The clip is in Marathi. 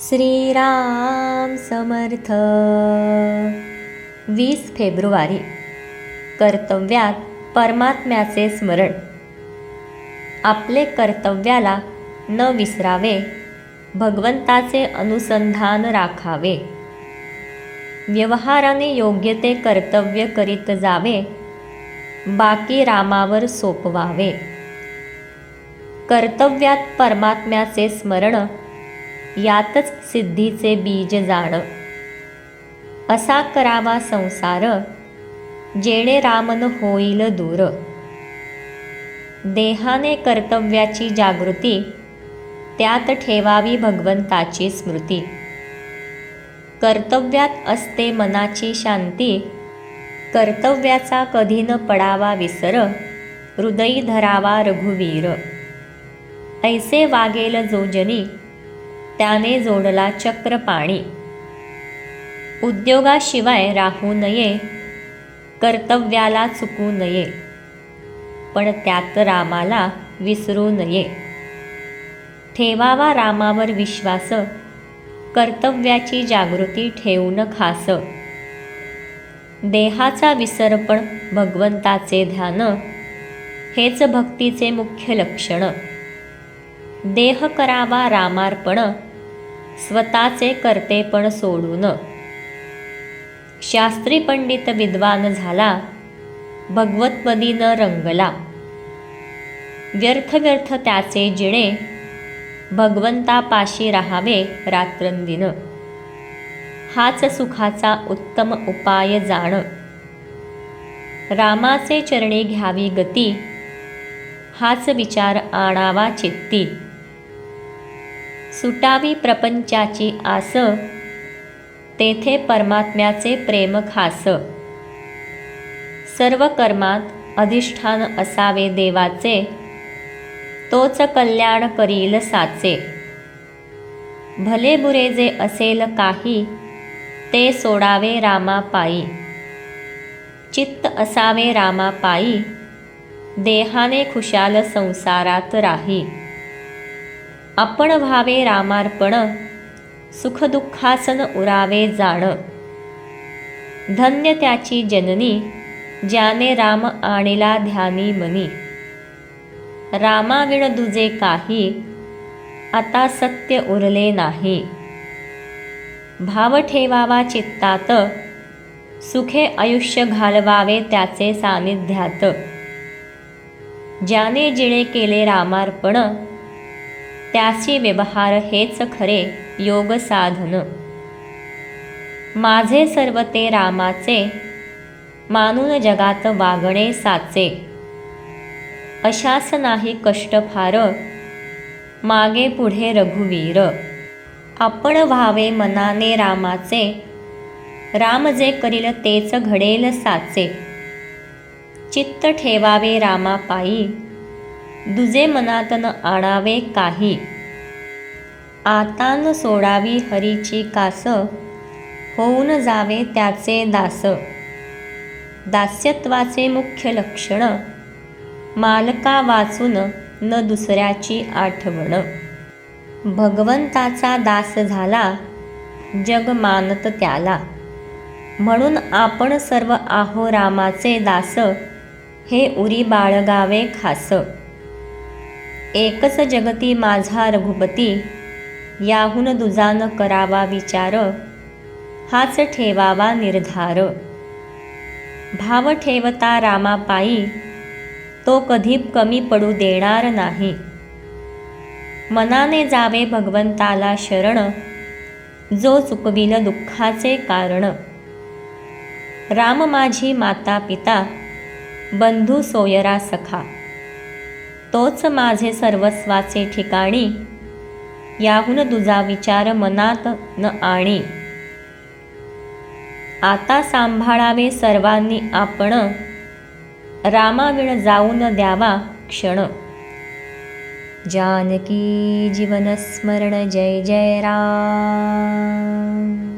श्रीराम समर्थ. वीस फेब्रुवारी कर्तव्यात परमात्म्याचे स्मरण. आपले कर्तव्याला न विसरावे भगवंताचे अनुसंधान राखावे. व्यवहाराने योग्य ते कर्तव्य करीत जावे बाकी रामावर सोपवावे. कर्तव्यात परमात्म्याचे स्मरण यातच सिद्धीचे बीज जाण असा करावा संसार जेणे रामन होईल दूर. देहाने कर्तव्याची जागृती त्यात ठेवावी भगवंताची स्मृती. कर्तव्यात असते मनाची शांती कर्तव्याचा कधी न पडावा विसर हृदयी धरावा रघुवीर. ऐसे वागेल जोजनी त्याने जोडला चक्र पाणी. उद्योगाशिवाय राहू नये कर्तव्याला चुकू नये पण त्यात रामाला विसरू नये. ठेवावा रामावर विश्वास कर्तव्याची जागृती ठेवून खास. देहाचा विसरपण भगवंताचे ध्यान हेच भक्तीचे मुख्य लक्षण. देह करावा रामार्पण स्वतःचे कर्तेपण सोडून. शास्त्री पंडित विद्वान झाला भगवत्पदीनं रंगला. व्यर्थ व्यर्थ त्याचे जिणे भगवंतापाशी राहावे रात्रंदिन. हाच सुखाचा उत्तम उपाय जाण. रामाचे चरणी घ्यावी गती हाच विचार आणावा चित्ती. सुटावी प्रपंचाची आस तेथे परमात्म्याचे प्रेम खास. सर्व कर्मात अधिष्ठान असावे देवाचे तोच कल्याण करील साचे. भले बुरे जे असेल काही ते सोडावे रामापायी. चित्त असावे रामापायी देहाने खुशाल संसारात राही. आपण व्हावे रामार्पण सुखदुःखासन उरावे जाण. धन्य त्याची जननी ज्याने राम आणिला ध्यानी मनी. रामाविण दुजे काही आता सत्य उरले नाही. भाव ठेवावा चित्तात सुखे आयुष्य घालवावे त्याचे सानिध्यात. ज्याने जिणे केले रामार्पण त्याची व्यवहार हेच खरे योग साधन माझे सर्व ते रामाचे मानून जगात वागणे साचे. अशास नाही कष्ट फार मागे पुढे रघुवीर. आपण व्हावे मनाने रामाचे राम जे करील तेच घडेल साचे. चित्त ठेवावे रामापायी दुजे मनात न आणावे काही. आता न सोडावी हरीची कास होऊन जावे त्याचे दास. दास्यत्वाचे मुख्य लक्षण मालका वाचून न दुसऱ्याची आठवण. भगवंताचा दास झाला जग मानत त्याला. म्हणून आपण सर्व आहो रामाचे दास हे उरी बाळगावे खास. एकच जगती माझा रघुपती याहून दुजान करावा विचार हाच ठेवावा निर्धार. भाव ठेवता रामापायी तो कधी कमी पडू देणार नाही. मनाने जावे भगवंताला शरण जो चुकविल दुःखाचे कारण. राम माझी माता पिता बंधू सोयरा सखा. तोच माझे सर्वस्वाचे ठिकाणी. याहून तुझा विचार मनात न आणे. आता सांभाळावे सर्वांनी आपण. रामाविण जाऊन द्यावा क्षण. जानकी जीवनस्मरण जय जय राम.